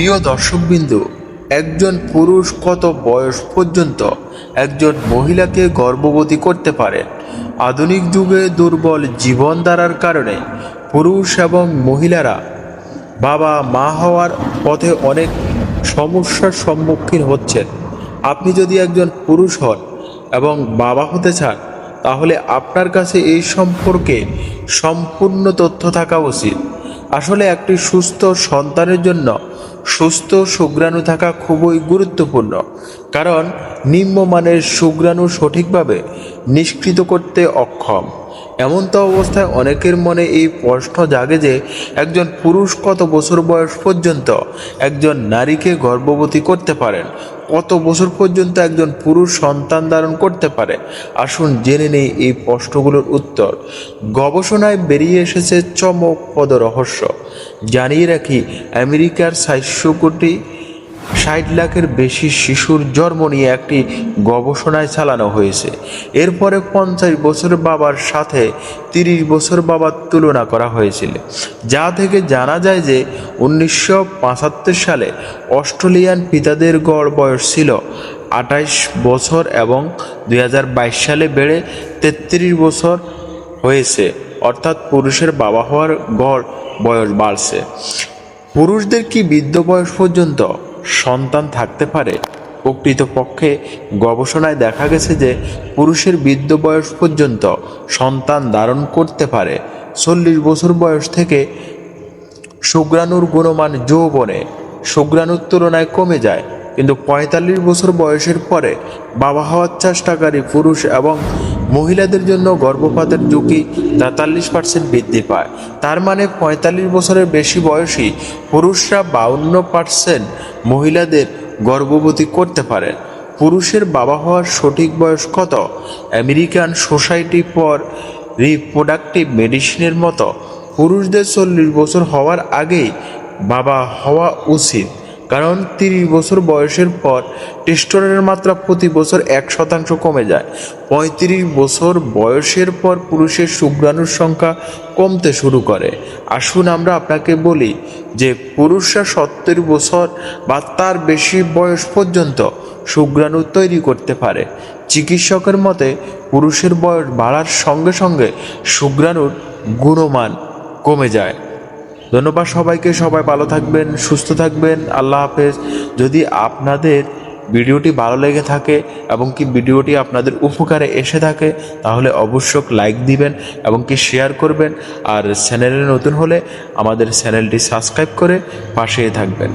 প্রিয় দর্শকবিন্দু, একজন পুরুষ কত বয়স পর্যন্ত একজন মহিলাকে গর্ভবতী করতে পারে? আধুনিক যুগে দুর্বল জীবনধারার কারণে পুরুষ এবং মহিলারা বাবা মা হওয়ার পথে অনেক সমস্যার সম্মুখীন হচ্ছেন। আপনি যদি একজন পুরুষ হন এবং বাবা হতে চান, তাহলে আপনার কাছে এই সম্পর্কে সম্পূর্ণ তথ্য থাকা উচিত। আসলে একটি সুস্থ সন্তানের জন্য সুস্থ শুক্রাণু থাকা খুবই গুরুত্বপূর্ণ। কারণ নিম্নমানের শুক্রাণু সঠিকভাবে নিষ্কৃত করতে অক্ষম। এমন তো অবস্থায় অনেকের মনে এই প্রশ্ন জাগে যে একজন পুরুষ কত বছর বয়স পর্যন্ত একজন নারীকে গর্ভবতী করতে পারেন? কত বছর পর্যন্ত একজন পুরুষ সন্তান ধারণ করতে পারে? আসুন জেনে নেই এই প্রশ্নগুলোর উত্তর। গবেষণায় বেরিয়ে এসেছে চমকপদ রহস্য। জানিয়ে রাখি, আমেরিকার চারশো কোটি ষাট লাখের বেশি শিশুর জন্ম নিয়ে একটি গবেষণায় চালানো হয়েছে। এরপরে পঞ্চাশ বছর বাবার সাথে তিরিশ বছর বাবার তুলনা করা হয়েছিল, যা থেকে জানা যায় যে উনিশশো পঁচাত্তর সালে অস্ট্রেলিয়ান পিতাদের গড় বয়স ছিল আঠাইশ বছর এবং দু হাজার বাইশ সালে বেড়ে তেত্রিশ বছর হয়েছে, অর্থাৎ পুরুষের বাবা হওয়ার গড় বয়স বাড়ছে। পুরুষদের কি বৃদ্ধ বয়স পর্যন্ত সন্তান থাকতে পারে। প্রকৃতপক্ষে গবেষণায় দেখা গেছে যে পুরুষের বৃদ্ধ বয়স পর্যন্ত সন্তান ধারণ করতে পারে। চল্লিশ বছর বয়স থেকে শুক্রাণুর গুণমান যৌবনে শুক্রাণুর তুলনায় কমে যায়। কিন্তু পঁয়তাল্লিশ বছর বয়সের পরে বাবা হওয়ার চেষ্টাকারী পুরুষ এবং মহিলাদের জন্য গর্ভপাতের ঝুঁকি তেতাল্লিশ পার্সেন্ট বৃদ্ধি পায়। তার মানে পঁয়তাল্লিশ বছরের বেশি বয়সী পুরুষরা বাউন্ন পার্সেন্ট মহিলাদের গর্ভবতী করতে পারে পুরুষের বাবা হওয়ার সঠিক বয়স কত? আমেরিকান সোসাইটি ফর রিপ্রোডাক্টিভ মেডিসিনের মতো। পুরুষদের চল্লিশ বছর হওয়ার আগেই বাবা হওয়া উচিত। কারণ তিরিশ বছর বয়সের পর টেস্টোরের মাত্রা প্রতি বছর এক শতাংশ কমে যায়। পঁয়ত্রিশ বছর বয়সের পর পুরুষের শুক্রাণুর সংখ্যা কমতে শুরু করে। আসুন আমরা আপনাকে বলি যে পুরুষরা সত্তর বছর বা তার বেশি বয়স পর্যন্ত শুক্রাণু তৈরি করতে পারে। চিকিৎসকের মতে পুরুষের বয়স বাড়ার সঙ্গে সঙ্গে শুক্রাণুর গুণমান কমে যায়। ধন্যবাদ সবাইকে, সবাই ভালো থাকবেন, সুস্থ থাকবেন, আল্লাহ হাফেজ। যদি আপনাদের ভিডিওটি ভালো লেগে থাকে এবং কি ভিডিওটি আপনাদের উপকারে এসে থাকে, তাহলে অবশ্যই লাইক দিবেন এবং কি শেয়ার করবেন। আর চ্যানেলে নতুন হলে আমাদের চ্যানেলটি সাবস্ক্রাইব করে পাশে থাকবেন।